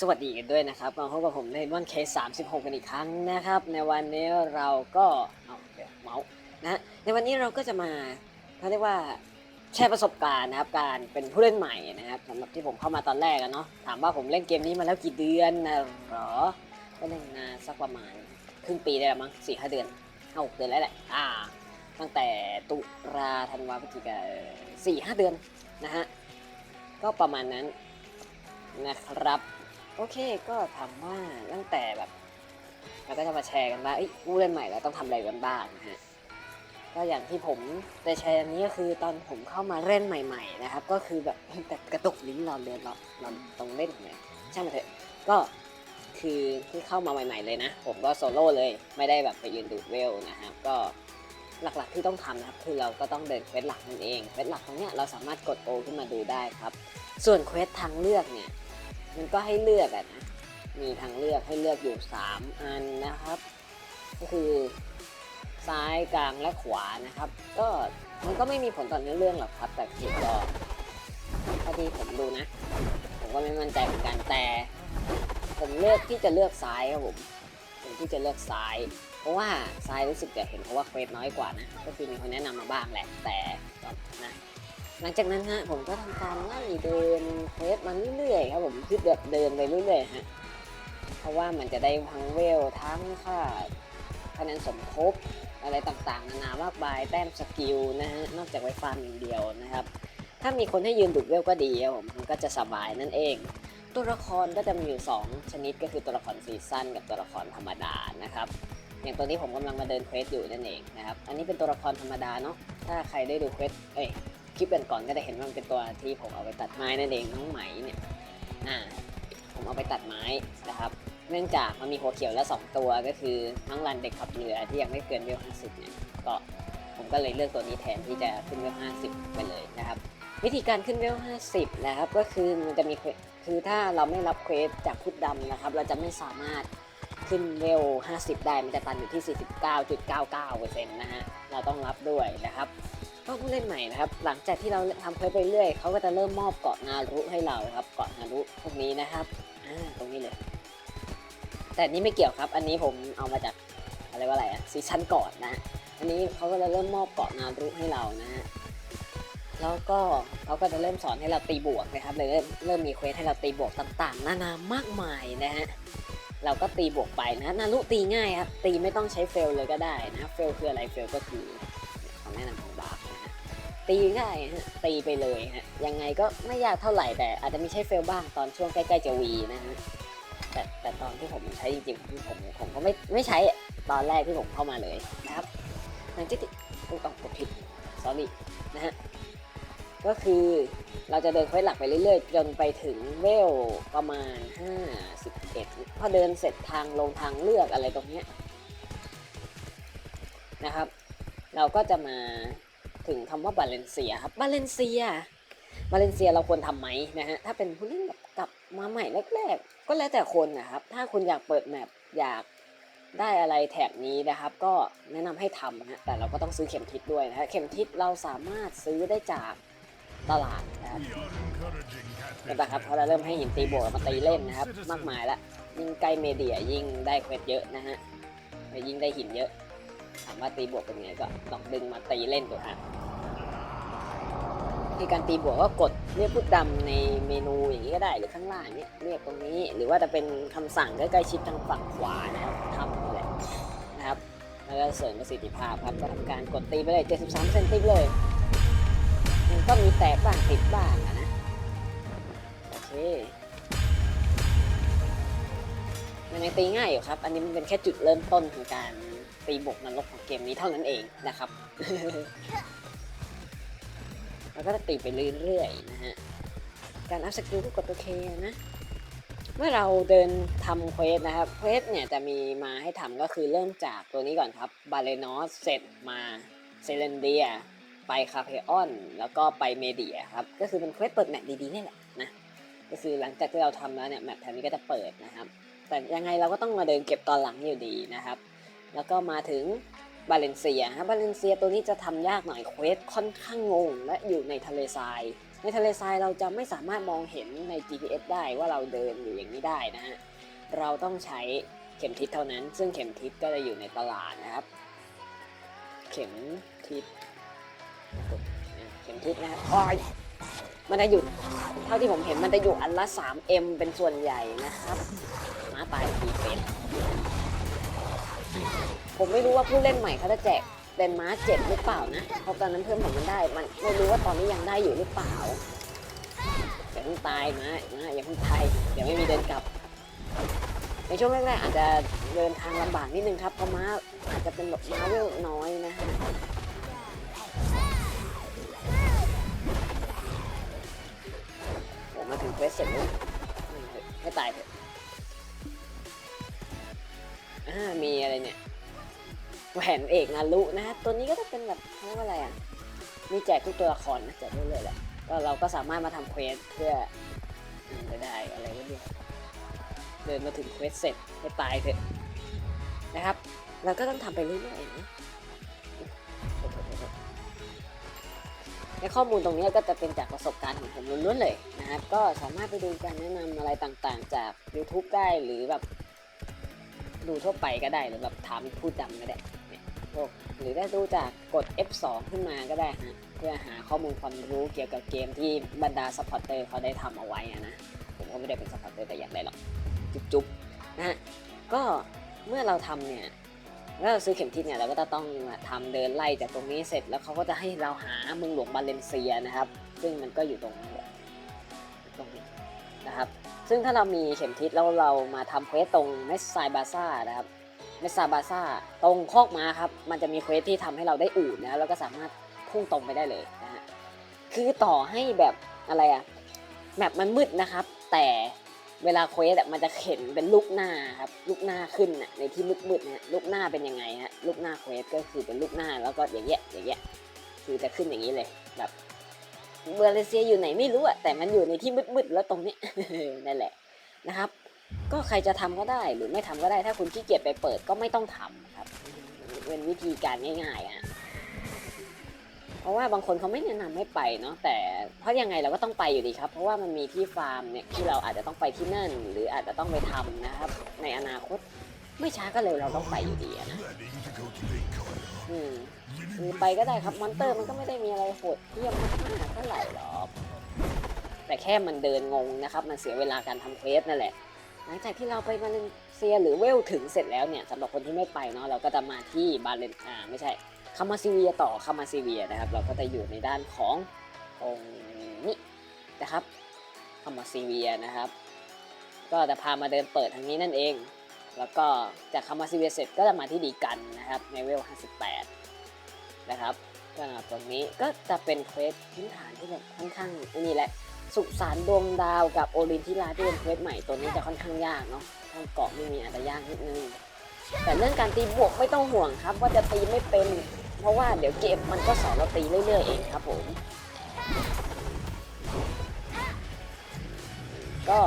สวัสดีกันด้วยนะครับมาพบกับผมในวันเคสามสิบหกกันอีกครั้งนะครับ ในวันนี้เราก็เอาเดี๋ยวเมาส์นะในวันนี้เราก็จะมาเขาเรียกว่าแชร์ประสบการณ์นะครับ การเป็นผู้เล่นใหม่นะครับสำหรับที่ผมเข้ามาตอนแรกอะเนาะถามว่าผมเล่นเกมนี้มาแล้วกี่เดือนนะหรอก็เล่นมาสักประมาณครึ่งปีได้แล้วมั้งสี่ห้าเดือนห้าหกเดือนแล้วแหละอ่า ตั้งแต่ตุลาธันวาพฤศจิกาสี่ห้าเดือนนะฮะก็ประมาณนั้นนะครับ โอเคก็ถามว่าตั้งแต่แบบเราก็จะมาแชร์กันว่าเอ้ยผู้เล่นใหม่เราต้องทำอะไรกันบ้างนะฮะก็อย่างที่ผมจะแชร์อันนี้ก็คือตอนผมเข้ามาเล่นใหม่ ๆ นะครับ ก็คือแบบ แต่กระตุกลิ้นรอเรือนรอรอตรงเล่นเนี่ยช่างมันเถอะก็คือที่เข้ามาใหม่ ๆเลยนะ ผมก็โซโล่เลยไม่ได้แบบไปยืนดูดเวลนะครับ ก็หลักๆที่ต้องทำนะครับ คือเราก็ต้องเดินเควสหลักนั่นเองเควสหลักตรงเนี้ยเราสามารถกดโอขึ้นมาดูได้ครับ ส่วนเควสทางเลือกเนี่ย มันก็ให้เลือกอะนะมีทางเลือกให้เลือกอยู่ 3 อันนะครับ ก็คือซ้ายกลางและขวานะครับ ก็มันก็ไม่มีผลต่อเนื้อเรื่องหรอกครับแต่เพียงก็เท่าที่ผมดูนะ ผมก็ไม่มั่นใจเหมือนกันแต่ ผมเลือกที่จะเลือกซ้ายครับผมผมที่จะเลือกซ้าย เพราะว่าซ้ายรู้สึกจะเห็นเพราะว่าเควสน้อยกว่านะ ก็คือมีคนแนะนำมาบ้างแหละแต่นะ หลังจากนั้นฮะผมก็ทำการไล่เดินเควสมาเรื่อยๆครับผมคือแบบเดินไปเรื่อยๆฮะเพราะว่ามันจะได้ทั้งเวลทั้งค่าคะแนนสมทบอะไรต่างๆ นานามากมายแต้มสกิลนะฮะนอกจากไว้ฟาร์มอย่างเดียวนะครับ ถ้ามีคนให้ยืนดูดเวลก็ดีครับผมมันก็จะสบายนั่นเอง ตัวละครก็จะมีอยู่ 2 ชนิดก็คือตัวละครซีซั่นกับตัวละครธรรมดานะครับอย่างตัวนี้ผมกำลังมาเดินเควสอยู่นั่นเองนะครับ อันนี้เป็นตัวละครธรรมดาเนาะ ถ้าใครได้ดูเควส เอ้ย คลิปก่อนๆก็จะเห็นว่ามันเป็นตัวที่ผมเอาไปตัดไม้นั่นเองน้องไหมเนี่ยอ่าผมเอาไปตัดไม้นะครับ เนื่องจากมันมีหัวเขียวแล้ว 2 ตัวก็คือน้องรันเด็กขับเรือที่ยังไม่เกินเวล50เนี่ยก็ผมก็เลยเลือกตัวนี้แทนที่จะขึ้นเวล50 ไปเลยนะครับวิธีการขึ้นเวล50 นะครับ ก็คือมันจะมีคือถ้าเราไม่รับเควสจากพุดดำนะครับ เราจะไม่สามารถขึ้นเวล50 ได้มันจะตันอยู่ที่ 49.99%นะฮะเราต้องรับด้วยนะครับ ก็ผู้เล่นใหม่นะครับ หลังจากที่เราทำเควสไปเรื่อยเขาก็จะเริ่มมอบเกาะนารุให้เราครับ เกาะนารุพวกนี้นะครับอ่าตรงนี้เลย แต่นี้ไม่เกี่ยวครับ อันนี้ผมเอามาจากอะไรว่าอะไรอะซีซั่นก่อนนะอันนี้เขาก็จะเริ่มมอบเกาะนารุให้เรานะฮะแล้วก็เขาก็จะเริ่มสอนให้เราตีบวกนะครับเลยเริ่มเริ่มมีเควสให้เราตีบวกต่างๆ นานามากมายนะฮะเราก็ตีบวกไปนะนารุตีง่ายครับตีไม่ต้องใช้เฟลเลยก็ได้นะเฟลคืออะไรเฟลก็คือของแนะนำของบา ตีง่ายฮะตีไปเลยฮะยังไงก็ไม่ยากเท่าไหร่แต่อาจจะมีใช้เฟลบ้างตอนช่วงใกล้ๆจะวีนะฮะแต่แต่ตอนที่ผมใช้จริงๆผมผมผมก็ไม่ไม่ใช้อตอนแรกที่ผมเข้ามาเลยนะครับหลังจากที่อุ๊ยเอากดผิด sorry นะฮะก็คือเราจะเดินเควสหลักไปเรื่อยๆ จนไปถึงเวลประมาณ 51 พอเดินเสร็จทางลงทางเลือกอะไรตรงเนี้ยนะครับ เราก็จะมา ถึงคำว่าบาเลนเซียครับบาเลนเซียบาเลนเซียเราควรทำไหมนะฮะถ้าเป็นผู้เล่นแบบกลับมาใหม่แรกๆก็แล้วแต่คนนะครับ ถ้าคุณอยากเปิดแมปอยากได้อะไรแถบนี้นะครับ ก็แนะนำให้ทำนะฮะแต่เราก็ต้องซื้อเข็มทิศด้วยนะฮะเข็มทิศเราสามารถซื้อได้จากตลาดนะครับเห็นปะครับเราเริ่มให้หินตีบวกมาตีเล่นนะครับ มากมายละยิ่งใกล้เมเดียยิ่งได้เควสเยอะนะฮะและยิ่งได้หินเยอะ ถามว่าตีบวกเป็นไงก็ต้องดึงมาตีเล่นตัวฮะที่การตีบวกก็กดเรียกพุดดำในเมนูอย่างนี้ก็ได้หรือข้างล่างเนี่ยเรียกตรงนี้ หรือว่าจะเป็นคำสั่งใกล้ๆชิดทางฝั่งขวานะครับทำนี่แหละนะครับแล้วก็เสริมประสิทธิภาพครับก็ทำการกดตีไปเลย 73เซนติเลยมันก็มีแตกบ้างติดบ้างอะนะโอเคมันยังตีง่ายอยู่ครับ อันนี้มันเป็นแค่จุดเริ่มต้นของการ ตีบวกนรกของเกมนี้เท่านั้นเองนะครับ แล้วก็จะตีไปเรื่อยๆนะฮะ การอัพสกิลก็กดตัวเคนะ เมื่อเราเดินทำเควสนะครับ เควสเนี่ยจะมีมาให้ทำก็คือเริ่มจากตัวนี้ก่อนครับ บาเลนอสเสร็จมาเซเลนเดีย ไปคาเพออน แล้วก็ไปเมเดียครับ ก็คือเป็นเควสเปิดแมปดีๆนี่แหละนะ ก็คือหลังจากที่เราทำแล้วเนี่ยแมปแถวนี้ก็จะเปิดนะครับ แต่ยังไงเราก็ต้องมาเดินเก็บตอนหลังอยู่ดีนะครับ แล้วก็มาถึงบาเลนเซียฮะบาเลนเซียตัวนี้จะทำยากหน่อยเควสค่อนข้างงง และอยู่ในทะเลทราย ในทะเลทรายเราจะไม่สามารถมองเห็นใน GPS ได้ว่าเราเดินอยู่อย่างนี้ได้นะฮะเราต้องใช้เข็มทิศเท่านั้น ซึ่งเข็มทิศก็จะอยู่ในตลาดนะครับ เข็มทิศเข็มทิศนะครับอ้อยมันจะหยุดเท่าที่ผมเห็นมันจะอยู่อันละ 3M เป็นส่วนใหญ่นะครับ มาตายกี่เป็น ผมไม่รู้ว่าผู้เล่นใหม่เขาจะแจกเป็นม้าเจ็ดหรือเปล่านะเพราะตอนนั้นเพื่อนผมมันได้ มันไม่รู้ว่าตอนนี้ยังได้อยู่หรือเปล่าอย่าเพิ่งตายมามาอย่าเพิ่งตายเดี๋ยวไม่มีเดินกลับ ในช่วงแรกๆอาจจะเดินทางลำบากนิดนึงครับเพราะม้าอาจจะเป็นแบบม้าเวลน้อยนะฮะผมมาถึงเควสเสร็จแล้วให้ตายเถอะ มีอะไรเนี่ยแหวนเอกนารุนะฮะตัวนี้ก็จะเป็นแบบเขาเรียกว่าอะไรอะมีแจกทุกตัวละครนะแจกเรื่อยๆแหละก็เราก็สามารถมาทำเควสเพื่อจะได้อะไรวะเนี่ยเดินมาถึงเควสเสร็จให้ตายเถอะนะครับเราก็ต้องทำไปเรื่อยๆนะในข้อมูลตรงนี้ก็จะเป็นจากประสบการณ์ของผมล้วนๆเลยนะครับ ก็สามารถไปดูการแนะนำอะไรต่างๆ จาก YouTube ได้หรือแบบ ดูทั่วไปก็ได้หรือแบบถามพูดจำก็ได้พวกหรือได้ดูจากกด F2 ขึ้นมาก็ได้ฮะเพื่อหาข้อมูลความรู้เกี่ยวกับเกมที่บรรดาซัพพอร์เตอร์เขาได้ทำเอาไว้นะผมก็ไม่ได้เป็นซัพพอร์เตอร์แต่อยากได้หรอกจุ๊บๆนะฮะก็เมื่อเราทำเนี่ยแล้วเราซื้อเข็มทิศเนี่ยเราก็จะต้องมาทำเดินไล่จากตรงนี้เสร็จแล้วเขาก็จะให้เราหาเมืองหลวงบาเลนเซียนะครับ ซึ่งมันก็อยู่ตรงตรงนี้นะครับ ซึ่งถ้าเรามีเข็มทิศแล้วเรามาทำเควสตรงเมสไซบาซ่านะครับเมสซาบาซ่าตรงคอกม้าครับ มันจะมีเควสที่ทำให้เราได้อูดนะแล้วก็สามารถพุ่งตรงไปได้เลยนะฮะคือต่อให้แบบอะไรอะแมปมันมืดนะครับ แต่เวลาเควสมันจะเข็นเป็นลูกหน้าครับลูกหน้าขึ้นนะในที่มืดๆนี่ยลูกหน้าเป็นยังไงฮะลูกหน้าเควสก็คือเป็นลูกหน้าแล้วก็อย่างเงี้ยอย่างเงี้ยคือจะขึ้นอย่างนี้เลยแบบ เบอร์เลเซียอยู่ไหนไม่รู้อะแต่มันอยู่ในที่มืดๆแล้วตรงนี้ นั่นแหละนะครับ ก็ใครจะทำก็ได้หรือไม่ทำก็ได้ถ้าคุณขี้เกียจไปเปิดก็ไม่ต้องทำครับเป็นวิธีการง่ายๆอะเพราะว่าบางคนเขาไม่แนะนำให้ไปเนาะแต่เพราะยังไงเราก็ต้องไปอยู่ดีครับ เพราะว่ามันมีที่ฟาร์มเนี่ยที่เราอาจจะต้องไปที่นั่น หรืออาจจะต้องไปทำนะครับ ในอนาคตไม่ช้าก็เร็วเราต้องไปอยู่ดีนะอืม หรือไปก็ได้ครับมอนเตอร์มันก็ไม่ได้มีอะไรโหดเยี่ยมมากเท่าไหร่หรอกแต่แค่มันเดินงงนะครับ มันเสียเวลาการทำเควสนั่นแหละ หลังจากที่เราไปบาเลเซียหรือเวลถึงเสร็จแล้วเนี่ยสำหรับคนที่ไม่ไปเนาะเราก็จะมาที่บาเลนอ่าไม่ใช่คามาซิเวียต่อคามาซิเวียนะครับ เราก็จะอยู่ในด้านของตรงนี้นะครับคามาซิเวียนะครับ ก็จะพามาเดินเปิดทางนี้นั่นเอง แล้วก็จากคามาซิเวียเสร็จก็จะมาที่ดีกันนะครับในเวล 58 นะครับก็ตรงนี้ก็จะเป็นเควสพื้นฐานที่แบบค่อนข้างอันนี้แหละ สุสานดวงดาวกับโอลินทิราที่เป็นเควสใหม่ตัวนี้จะค่อนข้างยากเนาะทางเกาะไม่มีอาจจะยากนิดนึงแต่เรื่องการตีบวกไม่ต้องห่วงครับ ว่าจะตีไม่เป็น เพราะว่าเดี๋ยวเกมมันก็สอนเราตีเรื่อยๆเองครับผมก็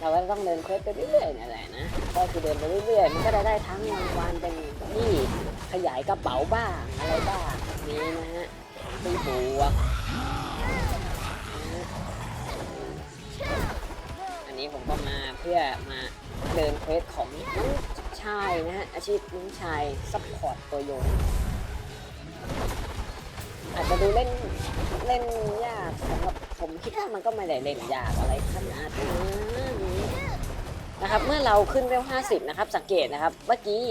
เราก็ต้องเดินเควสไปเรื่อยๆนั่นแหละนะ ก็คือเดินไปเรื่อยๆ มันก็จะได้ทั้งรางวัลเป็นนี่ขยายกระเป๋าบ้างอะไรบ้าง นี้นะฮะตีบวก อันนี้ผมก็มาเพื่อมาเดินเควสของน้องชายนะฮะอาชีพน้องชายซัพพอร์ตตัวโยนอาจจะดูเล่นเล่นยากสำหรับผมคิดว่ามันก็ไม่ได้เล่นยากอะไรขนาดนั้นนะครับเมื่อเราขึ้นเวล50 นะครับ สังเกตนะครับ เมื่อกี้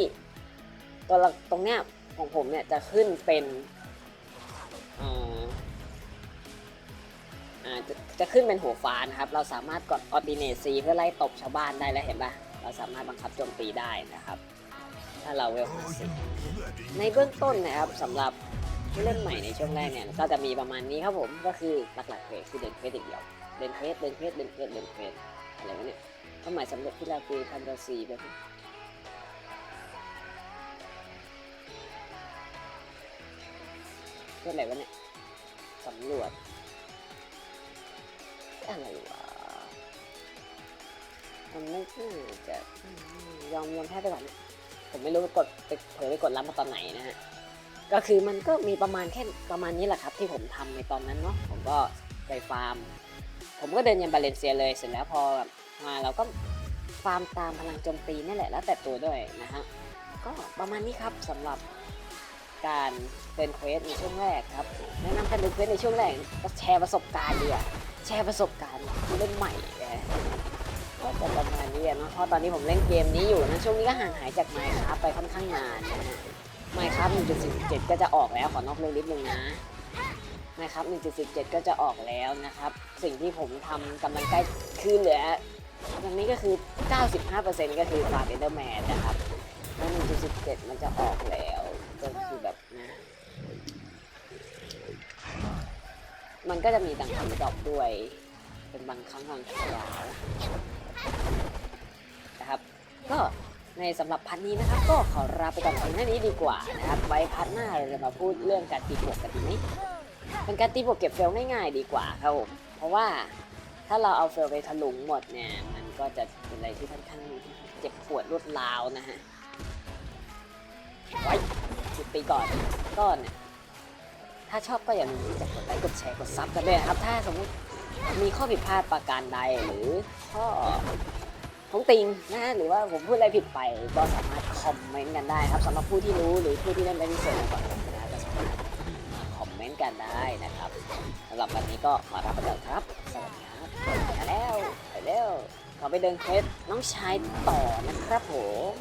ตัวละตรงเนี้ยของผมเนี่ยจะขึ้นเป็น จะจะขึ้นเป็นหัวฟ้านะครับ เราสามารถกดออ i ิเนซีเพื่อไล่ตบชาวบ้านได้แล้วเห็นปะเราสามารถบังคับโจมตีได้นะครับ ถ้าเราเวล50ในเบื้องต้นนะครับสำหรับผู้เล่นใหม่ในช่วงแรกเนี่ยก็จะมีประมาณนี้ครับผมก็คือหลักๆเลยคือเดินเควสอย่างเดียวเดินเควสเดินเควสเดินเควสเดินเควสอะไรวะเนี่ยเป้าหมายสำเร็จที่เราคือพันดซีแบบเพื่ออะไรวะเนี่ยสำรวจ อะไรวะมันไม่น่าจะยอมยอมแพ้ไปก่อนผมไม่รู้กดไปเผลอไปกดรับมาตอนไหนนะฮะก็คือมันก็มีประมาณแค่ประมาณนี้แหละครับ ที่ผมทำในตอนนั้นเนาะผมก็ไปฟาร์ม ผมก็เดินยันบาเลนเซียเลยเสร็จแล้วพอมาเราก็ฟาร์มตามพลังโจมตีนี่แหละแล้วแต่ตัวด้วยนะฮะก็ประมาณนี้ครับสำหรับการเป็นเควสในช่วงแรกครับแนะนำการเป็นเควสในช่วงแรกก็แชร์ประสบการณ์ดีกว่า แชร์ประสบการณ์ผู้เล่นใหม่นะฮะก็จะประมาณนี้นะ เพราะตอนนี้ผมเล่นเกมนี้อยู่นะ ช่วงนี้ก็ห่างหายจากไมค์ครับไปค่อนข้างนานนะไมค์ครับ1.47ก็จะออกแล้วขอนอกเรื่องนิดนึงนะนะครับ1.17 ก็จะออกแล้วนะครับ สิ่งที่ผมทำกำลังใกล้คือเหลืออย่างนี้ก็คือ 95%ก็คือฟาร์มเอเดอร์แมนนะครับแล้ว1.17 มันจะออกแล้วก็คือแบบนะ มันก็จะมีดังคำดอปด้วย เป็นบางครั้งบางคราวนะครับ ก็ในสำหรับพันนี้นะครับ ก็ขอลาไปก่อนเพียงเท่านี้ดีกว่านะครับ ไว้พันหน้าเราจะมาพูดเรื่องการตีบวกกันดีไหมเป็นการตีบวกเก็บเฟลง่ายๆดีกว่าครับผมเพราะว่าถ้าเราเอาเฟลไปถลุงหมดเนี่ย มันก็จะเป็นอะไรที่ค่อนข้างเจ็บปวดรวดร้าวนะฮะไว้จุดตีก่อนก็เนี่ย ถ้าชอบก็อย่าลืมที่จะกดไลค์กดแชร์กดซับกันด้วยนะครับ ถ้าสมมุติมีข้อผิดพลาดประการใดหรือข้อของติงนะฮะหรือว่าผมพูดอะไรผิดไปก็สามารถคอมเมนต์กันได้ครับสำหรับผู้ที่รู้หรือผู้ที่เล่นเป็นพิเศษก่อนผมนะก็สามารถคอมเมนต์กันได้นะครับสำหรับวันนี้ก็ขอรับไปก่อนครับสวัสดีครับไปแล้วไปแล้วขอไปเดินเคสน้องชายต่อนะครับผม